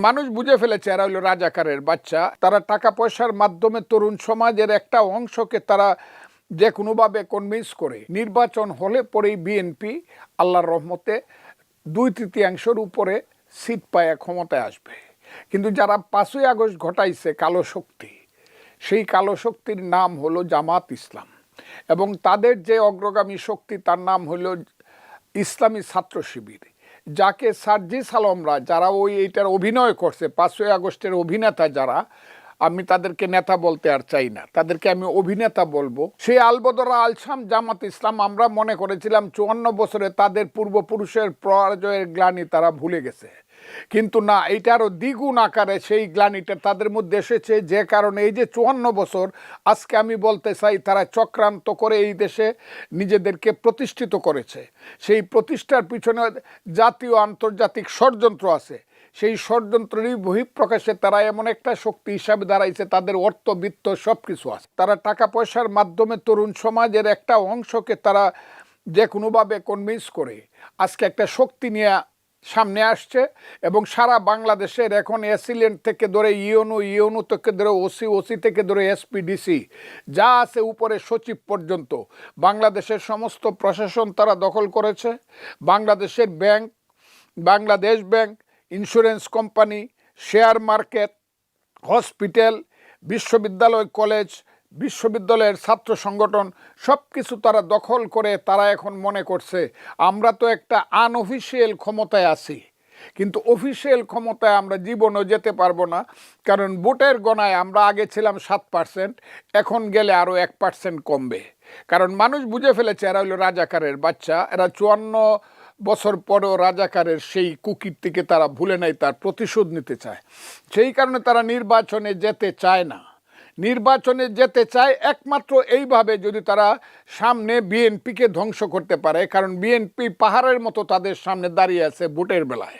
মানুষ বুঝে ফেলেছে এরা হলো রাজাকারের বাচ্চা। তারা টাকা পয়সার মাধ্যমে তরুণ সমাজের একটা অংশকে তারা যে কোনোভাবে কনভিন্স করে। নির্বাচন হলে পরেই বিএনপি আল্লাহর রহমতে দুই তৃতীয়াংশের উপরে সিট পায় ক্ষমতায় আসবে। কিন্তু যারা পাঁচই আগস্ট ঘটাইছে কালো শক্তি, সেই কালো শক্তির নাম হলো জামাত ইসলাম। এবং তাদের যে অগ্রগামী শক্তি, তার নাম হলো ইসলামী ছাত্র শিবির। যাকে সার্জি সালমরা, যারা ওই এইটার অভিনয় করছে, পাঁচই আগস্টের অভিনেতা যারা, আমি তাদেরকে নেতা বলতে আর চাই না। তাদেরকে আমি অভিনেতা বলব। সেই আলবদরা আলসাম জামাত ইসলাম, আমরা মনে করেছিলাম চুয়ান্ন বছরে তাদের পূর্বপুরুষের পরাজয়ের গ্লানি তারা ভুলে গেছে। কিন্তু না এইটা আরও দ্বিগুণ আকারে সেই গ্লানিটা তাদের মধ্যে এসেছে, যে কারণে এই যে চুয়ান্ন বছর, আজকে আমি বলতে চাই তারা চক্রান্ত করে এই দেশে নিজেদেরকে প্রতিষ্ঠিত করেছে। সেই প্রতিষ্ঠার পিছনে জাতীয় আন্তর্জাতিক ষড়যন্ত্র আছে। সেই ষড়যন্ত্রেরই বহিঃপ্রকাশে তারা এমন একটা শক্তি হিসাবে দাঁড়াইছে, তাদের অর্থ, বিত্ত সব কিছু আছে। তারা টাকা পয়সার মাধ্যমে তরুণ সমাজের একটা অংশকে তারা যে কোনোভাবে কনভিন্স করে। আজকে একটা শক্তি নিয়ে সামনে আসছে এবং সারা বাংলাদেশের এখন এসিলেন্ট থেকে ধরে ইউনু ইউনু থেকে ধরে ওসি ওসি থেকে ধরে এসপিডিসি যা আছে উপরে সচিব পর্যন্ত। বাংলাদেশের সমস্ত প্রশাসন তারা দখল করেছে। বাংলাদেশের bank, Bangladesh bank, insurance company, share market, hospital, বিশ্ববিদ্যালয়, কলেজ বিশ্ববিদ্যালয়ের ছাত্র সংগঠন সব কিছু তারা দখল করে তারা এখন মনে করছে, আমরা তো একটা আনঅফিসিয়াল ক্ষমতায় আছি। কিন্তু অফিসিয়াল ক্ষমতায় আমরা জীবনও যেতে পারব না, কারণ ভোটের গণায় আমরা আগে ছিলাম সাত পার্সেন্ট এখন গেলে আরও এক পার্সেন্ট কমবে। কারণ মানুষ বুঝে ফেলেছে, এরা হলো রাজাকারের বাচ্চা, এরা চুয়ান্ন বছর পরেও রাজাকারের সেই কুকীর্তিকে তারা ভুলে নাই তার প্রতিশোধ নিতে চায়। সেই কারণে তারা নির্বাচনে যেতে চায় না। নির্বাচনে যেতে চায় একমাত্র এইভাবে যদি তারা সামনে বিএনপিকে ধ্বংস করতে পারে, কারণ বিএনপি পাহাড়ের মতো তাদের সামনে দাঁড়িয়ে আছে ভোটের বেলায়।